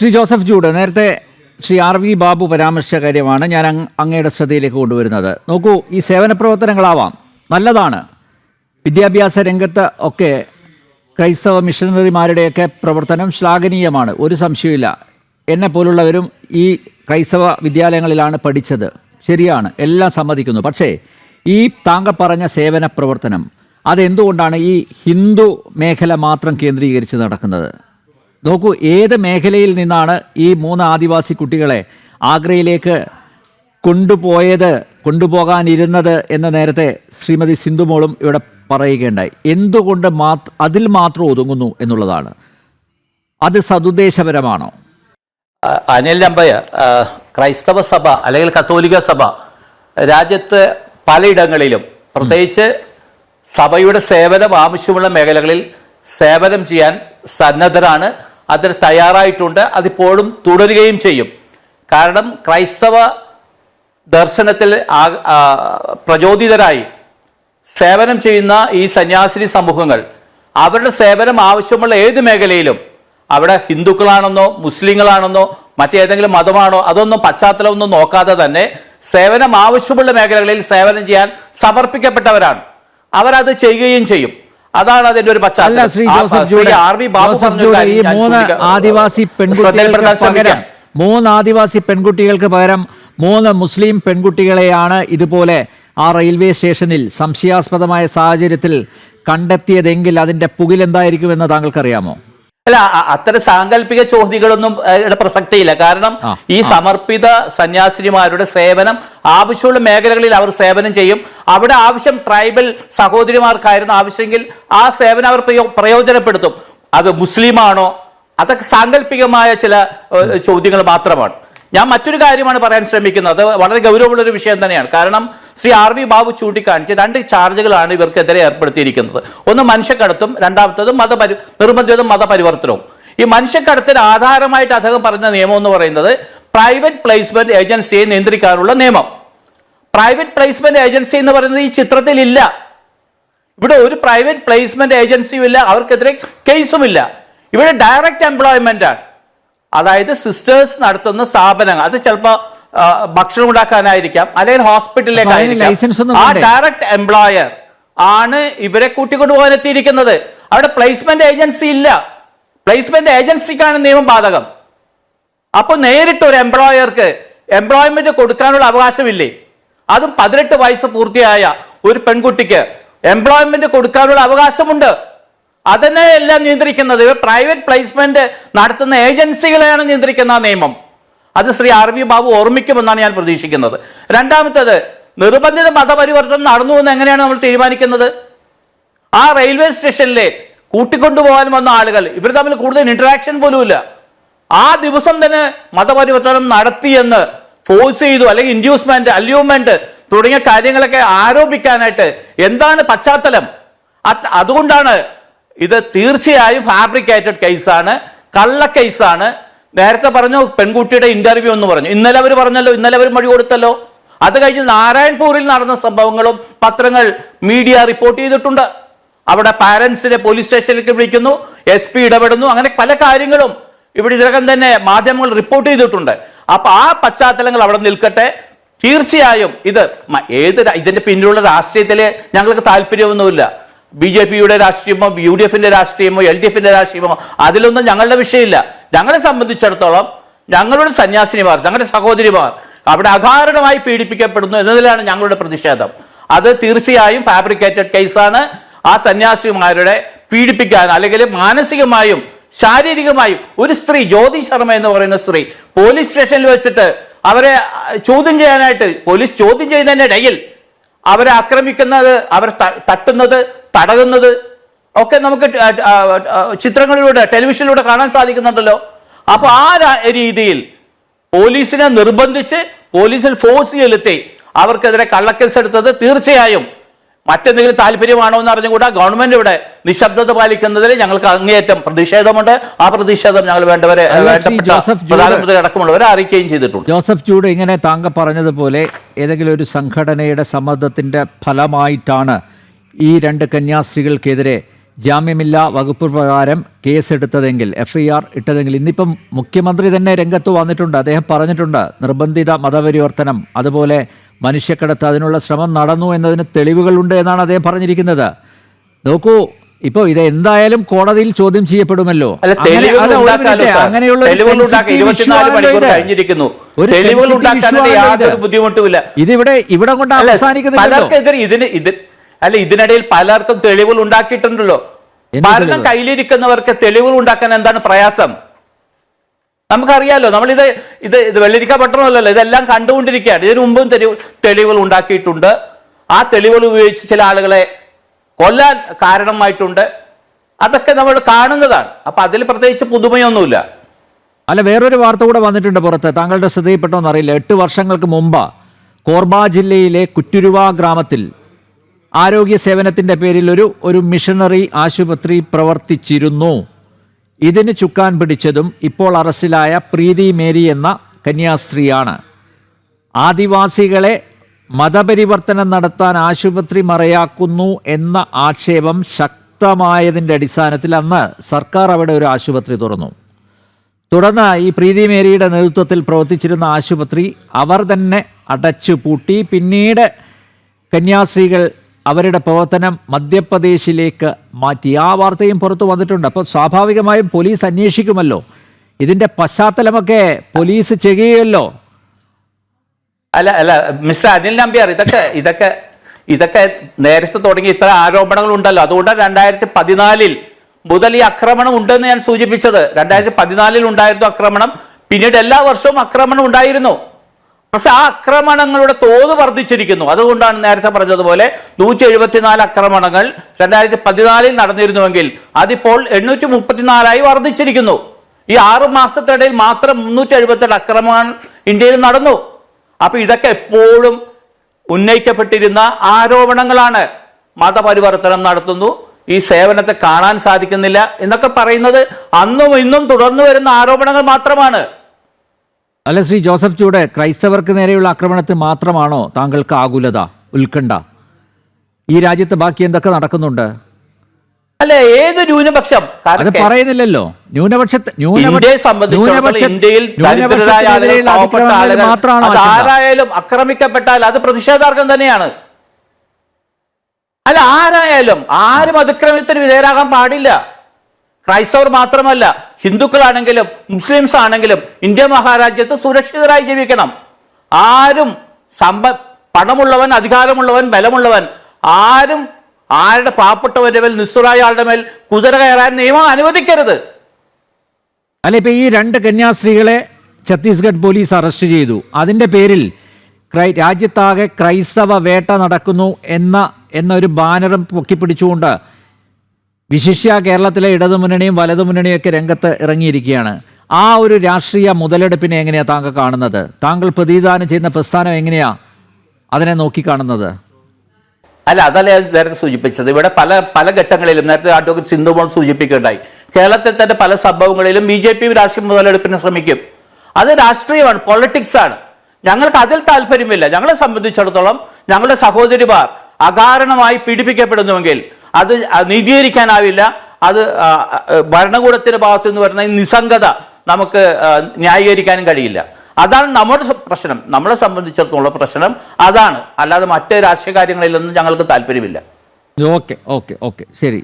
Shri Joseph Jude നേരത്തെ Shri R V Babu പരാമർശിച്ച കാര്യമാണ് ഞാൻ അങ് അങ്ങയുടെ ശ്രദ്ധയിലേക്ക് കൊണ്ടുവരുന്നത്. നോക്കൂ ഈ സേവന പ്രവർത്തനങ്ങളാവാം നല്ലതാണ്. വിദ്യാഭ്യാസ രംഗത്ത് ഒക്കെ ക്രൈസ്തവ മിഷണറിമാരുടെയൊക്കെ പ്രവർത്തനം ശ്ലാഘനീയമാണ്. ഒരു സംശയമില്ല എന്നെ പോലുള്ളവരും ഈ ക്രൈസ്തവ വിദ്യാലയങ്ങളിലാണ് പഠിച്ചത്. ശരിയാണ്. എല്ലാം സമ്മതിക്കുന്നു. പക്ഷേ ഈ താങ്കൾ പറഞ്ഞ സേവന പ്രവർത്തനം അതെന്തുകൊണ്ടാണ് ഈ ഹിന്ദു മേഖല മാത്രം കേന്ദ്രീകരിച്ച് നടക്കുന്നത്? നോക്കൂ ഏത് മേഖലയിൽ നിന്നാണ് ഈ മൂന്ന് ആദിവാസി കുട്ടികളെ ആഗ്രയിലേക്ക് കൊണ്ടുപോയത് കൊണ്ടുപോകാനിരുന്നത് എന്ന് നേരത്തെ ശ്രീമതി സിന്ധുമോളും ഇവിടെ പറയുകയുണ്ടായി. എന്തുകൊണ്ട് മാത് അതിൽ മാത്രം ഒതുങ്ങുന്നു എന്നുള്ളതാണ്. അത് സതുദ്ദേശപരമാണോ? അനിൽ അമ്പയർ ക്രൈസ്തവ സഭ അല്ലെങ്കിൽ കത്തോലിക്ക സഭ രാജ്യത്ത് പലയിടങ്ങളിലും പ്രത്യേകിച്ച് സഭയുടെ സേവനം ആവശ്യമുള്ള മേഖലകളിൽ സേവനം ചെയ്യാൻ സന്നദ്ധരാണ് അതിന് തയ്യാറായിട്ടുണ്ട്. അതിപ്പോഴും തുടരുകയും ചെയ്യും. കാരണം ക്രൈസ്തവ ദർശനത്തിൽ പ്രചോദിതരായി സേവനം ചെയ്യുന്ന ഈ സന്യാസിനി സമൂഹങ്ങൾ അവരുടെ സേവനം ആവശ്യമുള്ള ഏത് മേഖലയിലും അവിടെ ഹിന്ദുക്കളാണെന്നോ മുസ്ലിങ്ങളാണെന്നോ മറ്റേതെങ്കിലും മതമാണോ അതൊന്നും പശ്ചാത്തലമൊന്നും നോക്കാതെ തന്നെ സേവനം ആവശ്യമുള്ള മേഖലകളിൽ സേവനം ചെയ്യാൻ സമർപ്പിക്കപ്പെട്ടവരാണ്. അവരത് ചെയ്യുകയും ചെയ്യും. അതാണ് അതിന്റെ ഒരു പശ്ചാത്തലം. ശ്രീ ജോസഫ് ആർ വി ബാബു പറഞ്ഞ ഈ മൂന്ന് ആദിവാസി പെൺകുട്ടികൾക്ക് മൂന്ന് ആദിവാസി പെൺകുട്ടികൾക്ക് പകരം മൂന്ന് മുസ്ലിം പെൺകുട്ടികളെയാണ് ഇതുപോലെ ആ റെയിൽവേ സ്റ്റേഷനിൽ സംശയാസ്പദമായ സാഹചര്യത്തിൽ കണ്ടെത്തിയതെങ്കിൽ അതിന്റെ പുകിലെന്തായിരിക്കുമെന്ന് താങ്കൾക്കറിയാമോ? അല്ല അത്തരം സാങ്കല്പിക ചോദ്യങ്ങളൊന്നും പ്രസക്തിയില്ല. കാരണം ഈ സമർപ്പിത സന്യാസിനിമാരുടെ സേവനം ആവശ്യമുള്ള മേഖലകളിൽ അവർ സേവനം ചെയ്യും. അവിടെ ആവശ്യം ട്രൈബൽ സഹോദരിമാർക്കായിരുന്നു ആവശ്യമെങ്കിൽ ആ സേവനം അവർ പ്രയോ- പ്രയോജനപ്പെടുത്തും. അത് മുസ്ലിമാണോ? അതൊക്കെ സാങ്കല്പികമായ ചില ചോദ്യങ്ങൾ മാത്രമാണ്. ഞാൻ മറ്റൊരു കാര്യമാണ് പറയാൻ ശ്രമിക്കുന്നത്. അത് വളരെ ഗൗരവമുള്ള ഒരു വിഷയം തന്നെയാണ്. കാരണം ശ്രീ ആർ വി ബാബു ചൂണ്ടിക്കാണിച്ച് രണ്ട് ചാർജുകളാണ് ഇവർക്കെതിരെ ഏർപ്പെടുത്തിയിരിക്കുന്നത്. ഒന്ന് മനുഷ്യക്കടത്തും രണ്ടാമത്തത് മതപരി നിർബന്ധിതം മതപരിവർത്തനവും. ഈ മനുഷ്യക്കടത്തിന് ആധാരമായിട്ട് അദ്ദേഹം പറഞ്ഞ നിയമം എന്ന് പറയുന്നത് പ്രൈവറ്റ് പ്ലേസ്മെന്റ് ഏജൻസിയെ നിയന്ത്രിക്കാനുള്ള നിയമം. പ്രൈവറ്റ് പ്ലേസ്മെന്റ് ഏജൻസി എന്ന് പറയുന്നത് ഈ ചിത്രത്തിൽ ഇല്ല ഇവിടെ ഒരു പ്രൈവറ്റ് പ്ലേസ്മെന്റ് ഏജൻസിയും ഇല്ല അവർക്കെതിരെ ഇല്ല ഇവിടെ ഡയറക്റ്റ് എംപ്ലോയ്മെന്റ് ആണ്. അതായത് സിസ്റ്റേഴ്സ് നടത്തുന്ന സ്ഥാപനങ്ങൾ. അത് ചിലപ്പോൾ ഭക്ഷണം ഉണ്ടാക്കാനായിരിക്കാം. അല്ലെങ്കിൽ ഹോസ്പിറ്റലിലേക്ക് ഹോസ്പിറ്റലിലേക്കായിരിക്കാം ആ ഡയറക്ട് എംപ്ലോയർ ആണ് ഇവരെ കൂട്ടിക്കൊണ്ടുപോകാൻ എത്തിയിരിക്കുന്നത് അവിടെ പ്ലേസ്മെന്റ് ഏജൻസി ഇല്ല. പ്ലേസ്മെന്റ് ഏജൻസിക്കാണ് നിയമം ബാധകം. അപ്പൊ നേരിട്ട് ഒരു എംപ്ലോയർക്ക് എംപ്ലോയ്മെന്റ് കൊടുക്കാനുള്ള അവകാശമില്ലേ? അതും പതിനെട്ട് വയസ്സ് പൂർത്തിയായ ഒരു പെൺകുട്ടിക്ക് എംപ്ലോയ്മെന്റ് കൊടുക്കാനുള്ള അവകാശമുണ്ട്. അതിനെ എല്ലാം നിയന്ത്രിക്കുന്നത്. പ്രൈവറ്റ് പ്ലേസ്മെന്റ് നടത്തുന്ന ഏജൻസികളെയാണ് നിയന്ത്രിക്കുന്ന നിയമം. അത് ശ്രീ ആർ വി ബാബു ഓർമ്മിക്കുമെന്നാണ് ഞാൻ പ്രതീക്ഷിക്കുന്നത്. രണ്ടാമത്തേത് നിർബന്ധിത മതപരിവർത്തനം നടന്നു എന്ന് എങ്ങനെയാണ് നമ്മൾ തീരുമാനിക്കുന്നത്? ആ റെയിൽവേ സ്റ്റേഷനിലെ കൂട്ടിക്കൊണ്ടുപോകാൻ വന്ന ആളുകൾ ഇവർ തമ്മിൽ കൂടുതൽ ഇന്ററാക്ഷൻ പോലുമില്ല. ആ ദിവസം തന്നെ മതപരിവർത്തനം നടത്തിയെന്ന് ഫോഴ്സ് ചെയ്തു അല്ലെങ്കിൽ ഇൻഡ്യൂസ്മെന്റ് അല്യൂമെന്റ് തുടങ്ങിയ കാര്യങ്ങളൊക്കെ ആരോപിക്കാനായിട്ട് എന്താണ് പശ്ചാത്തലം? അതുകൊണ്ടാണ് ഇത് തീർച്ചയായും ഫാബ്രിക്കേറ്റഡ് കേസാണ് കള്ള കേസാണ് നേരത്തെ പറഞ്ഞു പെൺകുട്ടിയുടെ ഇന്റർവ്യൂ എന്ന് പറഞ്ഞു. ഇന്നലെ അവർ പറഞ്ഞല്ലോ ഇന്നലെ അവർ മൊഴി കൊടുത്തല്ലോ. അത് കഴിഞ്ഞ് നാരായൺപൂരിൽ നടന്ന സംഭവങ്ങളും പത്രങ്ങൾ മീഡിയ റിപ്പോർട്ട് ചെയ്തിട്ടുണ്ട്. അവിടെ പാരന്റ്സിനെ പോലീസ് സ്റ്റേഷനിലേക്ക് വിളിക്കുന്നു എസ് പി ഇടപെടുന്നു അങ്ങനെ പല കാര്യങ്ങളും ഇവിടെ ഇതിനകം തന്നെ മാധ്യമങ്ങൾ റിപ്പോർട്ട് ചെയ്തിട്ടുണ്ട്. അപ്പൊ ആ പശ്ചാത്തലങ്ങൾ അവിടെ നിൽക്കട്ടെ. തീർച്ചയായും ഇത് ഏത് ഇതിന്റെ പിന്നിലുള്ള രാഷ്ട്രീയത്തിലെ ഞങ്ങൾക്ക് താല്പര്യമൊന്നുമില്ല. ബി ജെ പിയുടെ രാഷ്ട്രീയമോ യു ഡി എഫിന്റെ രാഷ്ട്രീയമോ എൽ ഡി എഫിന്റെ രാഷ്ട്രീയമോ അതിലൊന്നും ഞങ്ങളുടെ വിഷയമില്ല. ഞങ്ങളെ സംബന്ധിച്ചിടത്തോളം ഞങ്ങളുടെ സന്യാസിനിമാർ ഞങ്ങളുടെ സഹോദരിമാർ അവിടെ അകാരണമായി പീഡിപ്പിക്കപ്പെടുന്നു എന്നതിലാണ് ഞങ്ങളുടെ പ്രതിഷേധം. അത് തീർച്ചയായും ഫാബ്രിക്കേറ്റഡ് കേസാണ് ആ സന്യാസിമാരുടെ പീഡിപ്പിക്കാൻ അല്ലെങ്കിൽ മാനസികമായും ശാരീരികമായും ഒരു സ്ത്രീ ജ്യോതി ശർമ്മ എന്ന് പറയുന്ന സ്ത്രീ പോലീസ് സ്റ്റേഷനിൽ വെച്ചിട്ട് അവരെ ചോദ്യം ചെയ്യാനായിട്ട് പോലീസ് ചോദ്യം ചെയ്യുന്നതിനിടയിൽ അവരെ ആക്രമിക്കുന്നത് അവർ തട്ടുന്നത് തടകുന്നത് ഒക്കെ നമുക്ക് ചിത്രങ്ങളിലൂടെ ടെലിവിഷനിലൂടെ കാണാൻ സാധിക്കുന്നുണ്ടല്ലോ. അപ്പോൾ ആ രീതിയിൽ പോലീസിനെ നിർബന്ധിച്ച് പോലീസിൽ ഫോഴ്സ് ചെലുത്തി അവർക്കെതിരെ കള്ളക്കേസ് എടുത്തത് തീർച്ചയായും മറ്റെന്തെങ്കിലും താല്പര്യമാണോ എന്ന് അറിഞ്ഞുകൂടാ. ഗവൺമെന്റ് ഇവിടെ നിശബ്ദത പാലിക്കുന്നതിൽ ഞങ്ങൾക്ക് അങ്ങേയറ്റം പ്രതിഷേധമുണ്ട്. ആ പ്രതിഷേധം ഞങ്ങൾ വേണ്ടവരെ പ്രധാനമന്ത്രി അടക്കമുള്ളവരെ അറിയിക്കുകയും ചെയ്തിട്ടുണ്ട്. ജോസഫ് ചൂട് ഇങ്ങനെ താങ്കൾ പറഞ്ഞതുപോലെ ഏതെങ്കിലും ഒരു സംഘടനയുടെ സമ്മർദ്ദത്തിന്റെ ഫലമായിട്ടാണ് ഈ രണ്ട് കന്യാസ്ത്രീകൾക്കെതിരെ ജാമ്യമില്ലാ വകുപ്പ് പ്രകാരം കേസെടുത്തതെങ്കിൽ എഫ് ഐ ആർ ഇട്ടതെങ്കിൽ ഇന്നിപ്പം മുഖ്യമന്ത്രി തന്നെ രംഗത്ത് വന്നിട്ടുണ്ട്. അദ്ദേഹം പറഞ്ഞിട്ടുണ്ട് നിർബന്ധിത മതപരിവർത്തനം അതുപോലെ മനുഷ്യക്കടത്ത് അതിനുള്ള ശ്രമം നടന്നു എന്നതിന് തെളിവുകളുണ്ട് എന്നാണ് അദ്ദേഹം പറഞ്ഞിരിക്കുന്നത്. നോക്കൂ ഇപ്പോ ഇത് എന്തായാലും കോടതിയിൽ ചോദ്യം ചെയ്യപ്പെടുമല്ലോ. അങ്ങനെയുള്ള ഇതിവിടെ ഇവിടെ കൊണ്ട് അല്ല, അല്ല ഇതിനിടയിൽ പലർക്കും തെളിവുകൾ ഉണ്ടാക്കിയിട്ടുണ്ടല്ലോ. ഭരണം കയ്യിലിരിക്കുന്നവർക്ക് തെളിവുകൾ ഉണ്ടാക്കാൻ എന്താണ് പ്രയാസം? നമുക്കറിയാലോ നമ്മളിത് ഇത് ഇത് വെള്ളിരിക്ക പട്ടണമല്ലല്ലോ ഇതെല്ലാം കണ്ടുകൊണ്ടിരിക്കുകയാണ്. ഇതിനു മുമ്പും തെളിവ് തെളിവുകൾ ഉണ്ടാക്കിയിട്ടുണ്ട്. ആ തെളിവുകൾ ഉപയോഗിച്ച് ചില ആളുകളെ കൊല്ലാൻ കാരണമായിട്ടുണ്ട്. അതൊക്കെ നമ്മൾ കാണുന്നതാണ്. അപ്പൊ അതിൽ പ്രത്യേകിച്ച് പുതുമയൊന്നുമില്ല. അല്ല വേറൊരു വാർത്ത കൂടെ വന്നിട്ടുണ്ട് പുറത്ത്. താങ്കളുടെ ശ്രദ്ധയിൽപ്പെട്ടോന്നറിയില്ല എട്ട് വർഷങ്ങൾക്ക് മുമ്പ് കോർബ ജില്ലയിലെ കുറ്റുരുവ ഗ്രാമത്തിൽ ആരോഗ്യ സേവനത്തിന്റെ പേരിൽ ഒരു ഒരു മിഷണറി ആശുപത്രി പ്രവർത്തിച്ചിരുന്നു. ഇതിന് ചുക്കാൻ പിടിച്ചതും ഇപ്പോൾ അറസ്റ്റിലായ പ്രീതി മേരി എന്ന കന്യാസ്ത്രീയാണ്. ആദിവാസികളെ മതപരിവർത്തനം നടത്താൻ ആശുപത്രി മറയാക്കുന്നു എന്ന ആക്ഷേപം ശക്തമായതിന്റെ അടിസ്ഥാനത്തിൽ അന്ന് സർക്കാർ അവിടെ ഒരു ആശുപത്രി തുറന്നു. തുടർന്ന് ഈ പ്രീതി മേരിയുടെ നേതൃത്വത്തിൽ പ്രവർത്തിച്ചിരുന്ന ആശുപത്രി അവർ തന്നെ അടച്ചു പൂട്ടി പിന്നീട് കന്യാസ്ത്രീകൾ അവരുടെ പ്രവർത്തനം മധ്യപ്രദേശിലേക്ക് മാറ്റി. ആ വാർത്തയും പുറത്തു വന്നിട്ടുണ്ട്. അപ്പോൾ സ്വാഭാവികമായും പോലീസ് അന്വേഷിക്കുമല്ലോ. ഇതിന്റെ പശ്ചാത്തലമൊക്കെ പോലീസ് ചെയ്യുമല്ലോ അല്ല അല്ല മിസ്റ്റർ അനിൽ നമ്പ്യാർ ഇതൊക്കെ ഇതൊക്കെ ഇതൊക്കെ നേരത്തെ തുടങ്ങി ഇത്ര ആരോപണങ്ങൾ ഉണ്ടല്ലോ അതുകൊണ്ട് രണ്ടായിരത്തി പതിനാലിൽ മുതൽ ഈ ആക്രമണം ഉണ്ടെന്ന് ഞാൻ സൂചിപ്പിച്ചത്. രണ്ടായിരത്തി പതിനാലിൽ ഉണ്ടായിരുന്നു ആക്രമണം പിന്നീട് എല്ലാ വർഷവും ആക്രമണം ഉണ്ടായിരുന്നു. പക്ഷെ ആ ആക്രമണങ്ങളുടെ തോത് വർദ്ധിച്ചിരിക്കുന്നു. അതുകൊണ്ടാണ് നേരത്തെ പറഞ്ഞതുപോലെ നൂറ്റി എഴുപത്തിനാല് ആക്രമണങ്ങൾ രണ്ടായിരത്തി പതിനാലിൽ നടന്നിരുന്നുവെങ്കിൽ അതിപ്പോൾ എണ്ണൂറ്റി മുപ്പത്തിനാലായി വർദ്ധിച്ചിരിക്കുന്നു. ഈ ആറു മാസത്തിനിടയിൽ മാത്രം മുന്നൂറ്റി എഴുപത്തെട്ട് ആക്രമണങ്ങൾ ഇന്ത്യയിൽ നടന്നു. അപ്പൊ ഇതൊക്കെ എപ്പോഴും ഉന്നയിക്കപ്പെട്ടിരുന്ന ആരോപണങ്ങളാണ് മതപരിവർത്തനം നടത്തുന്നു. ഈ സേവനത്തെ കാണാൻ സാധിക്കുന്നില്ല എന്നൊക്കെ പറയുന്നത് അന്നും ഇന്നും തുടർന്നു വരുന്ന ആരോപണങ്ങൾ മാത്രമാണ്. അല്ല ശ്രീ ജോസഫ് ചൂടെ ക്രൈസ്തവർക്ക് നേരെയുള്ള ആക്രമണത്തിൽ മാത്രമാണോ താങ്കൾക്ക് ആകുലത ഉത്കണ്ഠ? ഈ രാജ്യത്ത് ബാക്കി എന്തൊക്കെ നടക്കുന്നുണ്ട്? അല്ലെ ഏത് ന്യൂനപക്ഷം? അത് പറയുന്നില്ലല്ലോ. ന്യൂനപക്ഷ ആരായാലും ആക്രമിക്കപ്പെട്ടാൽ അത് പ്രതിഷേധാർഹം തന്നെയാണ്. അല്ല ആരായാലും ആരും അതിക്രമത്തിന് വിധേയരാകാൻ പാടില്ല. ക്രൈസ്തവർ മാത്രമല്ല ഹിന്ദുക്കളാണെങ്കിലും മുസ്ലിംസ് ആണെങ്കിലും ഇന്ത്യ മഹാരാജ്യത്ത് സുരക്ഷിതരായി ജീവിക്കണം. ആരും സമ്പ പണമുള്ളവൻ അധികാരമുള്ളവൻ ബലമുള്ളവൻ ആരും ആരുടെ പാവപ്പെട്ടവന്റെ മേൽ നിസ്സുറായ ആളുടെ മേൽ കുതിര കയറാൻ നിയമം അനുവദിക്കരുത്. അല്ല ഇപ്പൊ ഈ രണ്ട് കന്യാസ്ത്രീകളെ ഛത്തീസ്ഗഡ് പോലീസ് അറസ്റ്റ് ചെയ്തു. അതിന്റെ പേരിൽ ക്രൈ രാജ്യത്താകെ ക്രൈസ്തവ വേട്ട നടക്കുന്നു എന്ന എന്നൊരു ബാനറും പൊക്കിപ്പിടിച്ചുകൊണ്ട് വിശിഷ്യ കേരളത്തിലെ ഇടതുമുന്നണിയും വലതുമുന്നണിയും ഒക്കെ രംഗത്ത് ഇറങ്ങിയിരിക്കുകയാണ്. ആ ഒരു രാഷ്ട്രീയ മുതലെടുപ്പിനെ എങ്ങനെയാ താങ്കൾ കാണുന്നത്? താങ്കൾ പ്രതിദാനം ചെയ്യുന്ന പ്രസ്ഥാനം എങ്ങനെയാ അതിനെ നോക്കിക്കാണുന്നത് അല്ല അതല്ല നേരത്തെ സൂചിപ്പിച്ചത്. ഇവിടെ പല പല ഘട്ടങ്ങളിലും നേരത്തെ അഡ്വക്കേറ്റ് സിന്ധുമോൾ സൂചിപ്പിക്കുകയുണ്ടായി. കേരളത്തിൽ തന്നെ പല സംഭവങ്ങളിലും ബി ജെ പി രാഷ്ട്രീയ മുതലെടുപ്പിന് ശ്രമിക്കും. അത് രാഷ്ട്രീയമാണ് പൊളിറ്റിക്സ് ആണ്. ഞങ്ങൾക്ക് അതിൽ താല്പര്യമില്ല. ഞങ്ങളെ സംബന്ധിച്ചിടത്തോളം ഞങ്ങളുടെ സഹോദരിമാർ അകാരണമായി പീഡിപ്പിക്കപ്പെടുന്നുവെങ്കിൽ അത് നീതീകരിക്കാനാവില്ല. അത് ഭരണകൂടത്തിന്റെ ഭാഗത്തു നിന്ന് വരുന്ന നിസ്സംഗത നമുക്ക് ന്യായീകരിക്കാനും കഴിയില്ല. അതാണ് നമ്മുടെ പ്രശ്നം. നമ്മളെ സംബന്ധിച്ചിടത്തോളം പ്രശ്നം അതാണ്. അല്ലാതെ മറ്റ് രാഷ്ട്രീയ കാര്യങ്ങളിലൊന്നും ഞങ്ങൾക്ക് താല്പര്യമില്ല. Okay okay okay. ശരി.